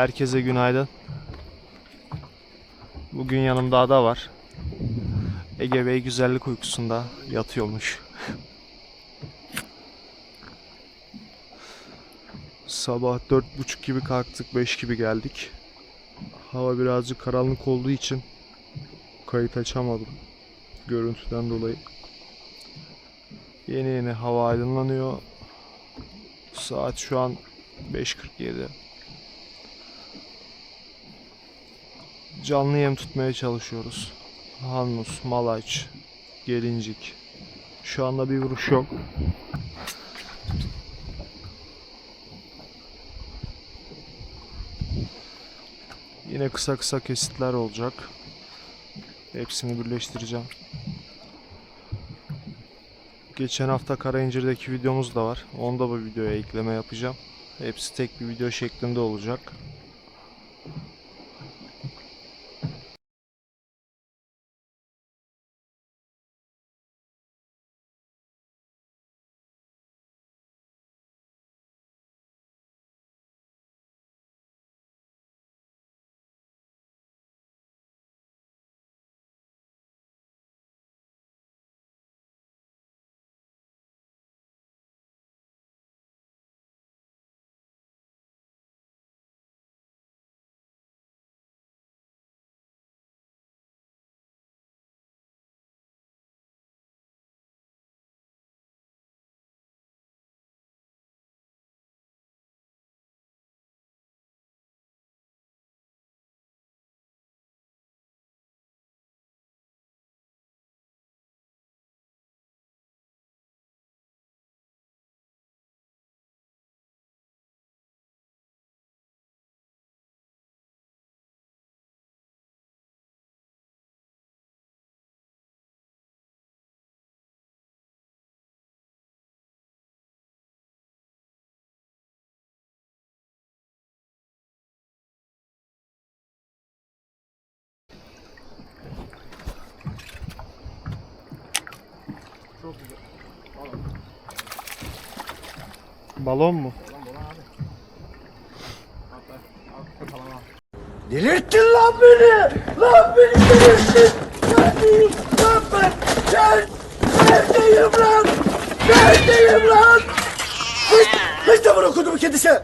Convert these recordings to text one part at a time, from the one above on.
Herkese günaydın. Bugün yanımda Ada var. Ege Bey güzellik uykusunda yatıyormuş. Sabah dört buçuk gibi kalktık, 5 gibi geldik. Hava birazcık karanlık olduğu için kayıt açamadım. Görüntüden dolayı. Yeni yeni hava aydınlanıyor. Saat şu an 5.47. Canlı yem tutmaya çalışıyoruz. Hannus, Malaç, Gelincik. Şu anda bir vuruş yok. Yine kısa kısa kesitler olacak. Hepsini birleştireceğim. Geçen hafta Karayincir'deki videomuz da var. Onda bu videoya ekleme yapacağım. Hepsi tek bir video şeklinde olacak. Balon mu? Delirttin lan beni! Lan beni delirttin! Neredeyim lan ben? Gel! Neredeyim lan? Neredeyim lan? Hiç, hiç de bunu okudum kedisi!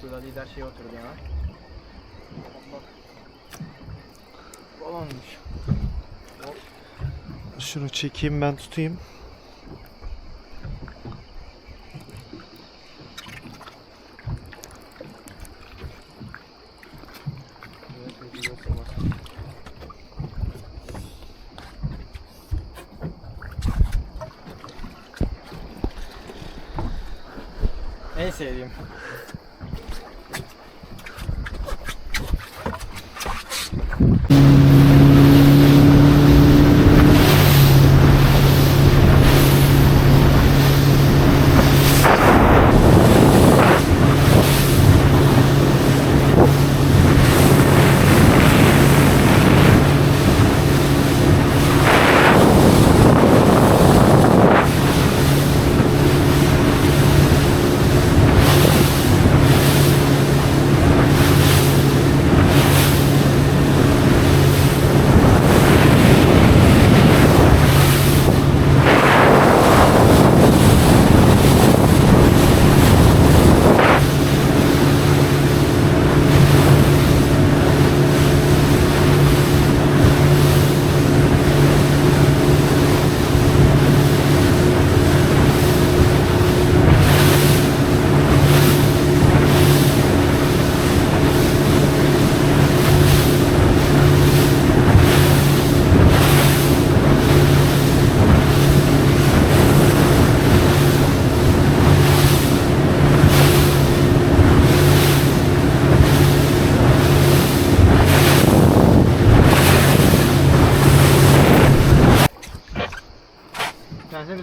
Şurada lider şey oturdu ya. Bak. Balonmuş. Şunu çekeyim ben tutayım. En sevdiğim.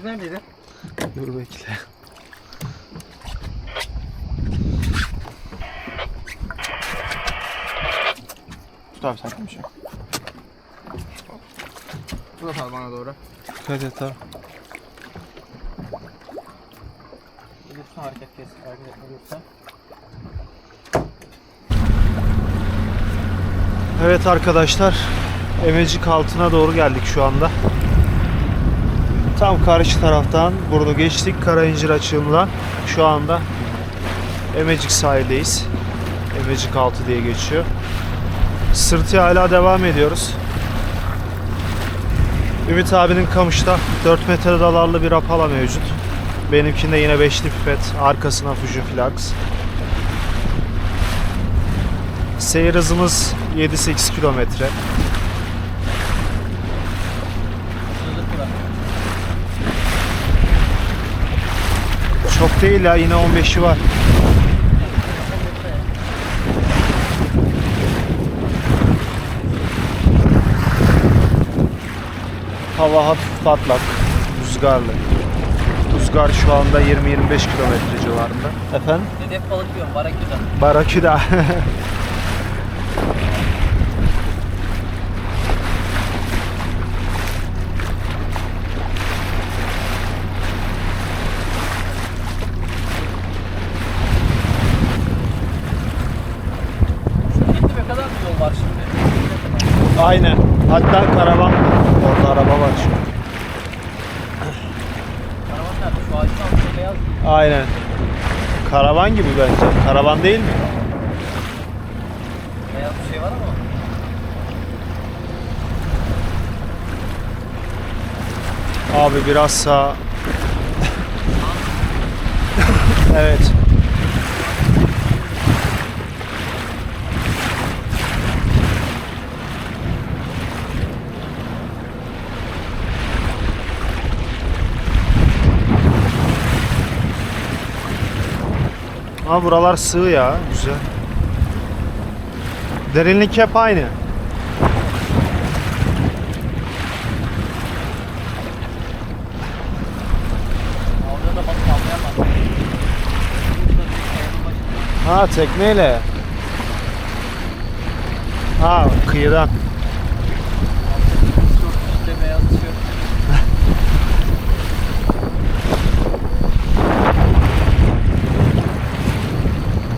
Pensemiz neredeydi? Dur bekle. Tut abi sakin bir şey. Bu da sal bana doğru. Dikkat et ha. hareket kes, hareket etmiyorsa. Evet arkadaşlar, Emecik altına doğru geldik şu anda. Tam karşı taraftan burada geçtik Karayincir açığından. Şu anda Emecik sahildeyiz. Emecik altı diye geçiyor. Sırtı hala devam ediyoruz. Ümit abinin kamışta 4 metre dalarlı bir rapala mevcut. Benimkinde yine beşli pipet, arkasına Fujiflex. Seyir hızımız 7-8 kilometre. Çok değil ya yine 15'i var. Hava hafif patlak, rüzgarlı. Rüzgar şu anda 20-25 kilometre civarında. Efendim? Hedef balık diyorum, baraküda. Baraküda. Gitti ne kadar bir yol var şimdi? Aynen. Hatta karavan orada araba var şu an. Karavan nerede? Şu ağacın altında beyaz. Aynen. Karavan gibi bence. Karavan değil mi? Beyaz bir şey var ama. Abi biraz sağ. evet. Ama buralar sığ ya. Güzel. Derinlik hep aynı. Ha tekneyle. Ha kıyıdan. Tişört işte beyaz tişört.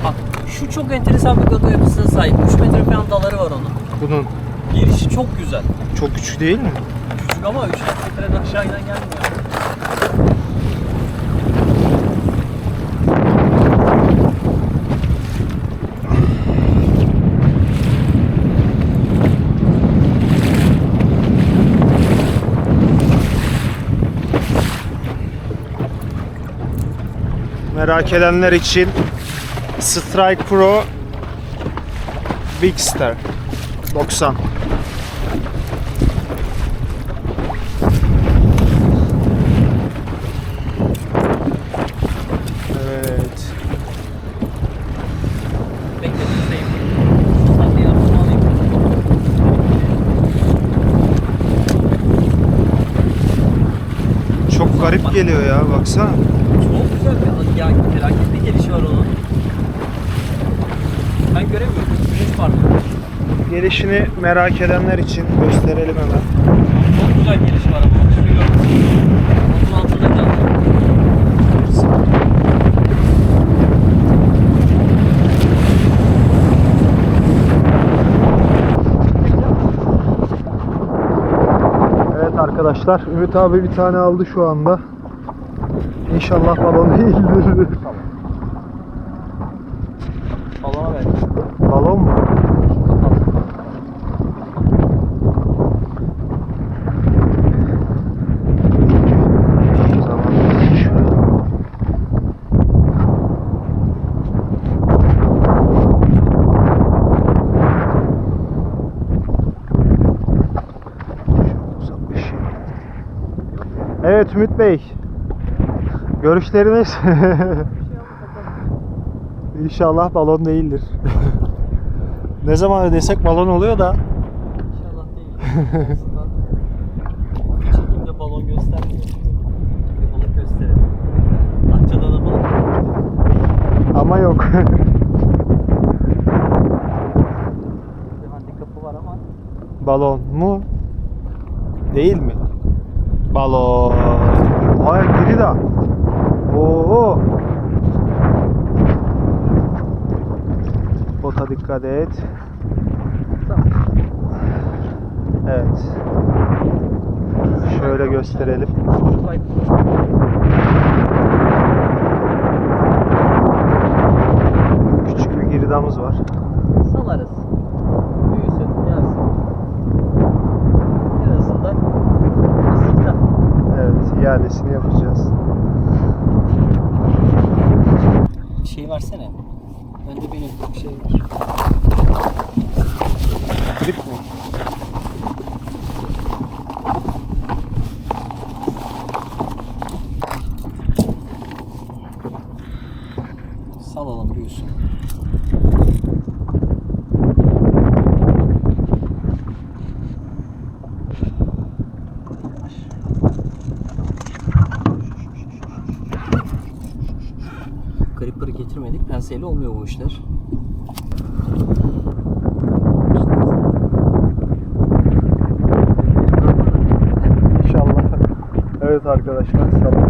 Bak şu çok enteresan bir gado yapısına sahip. 3 metre falan daları var onun. Bunun Girişi çok güzel. çok küçük değil mi? Küçük ama 3 metreden aşağı inen gelmiyor. Merak edenler için Strike Pro Big Star 90. Evet. Beklediğinizdeyim. Ben de yaptım alayım. Çok garip geliyor ya baksana. Çok güzel bir ya felaket bir gelişi var onun. Ben göremiyorum. Güneş parlıyor. Gelişini merak edenler için gösterelim hemen. Çok güzel gelişi var ama. Şunu. Onun altında canlı. Evet arkadaşlar Ümit abi bir tane aldı şu anda. İnşallah balon değildir. Evet Ümit Bey. Görüşleriniz? İnşallah balon değildir. ne zaman ödesek balon oluyor da. İnşallah değil. Çekimde balon göstermiyor. Balık gösterelim. Datça'da da balık. Ama yok. Bir handikapı var ama. balon mu? Değil mi? balon. Hayır geri de. Oo. Bota dikkat et. Evet. Şöyle gösterelim. собирались не getirmedik. Penseyle olmuyor bu işler. İnşallah. Evet arkadaşlar. Sabah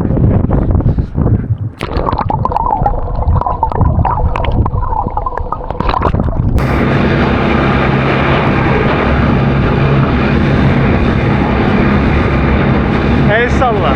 El salla.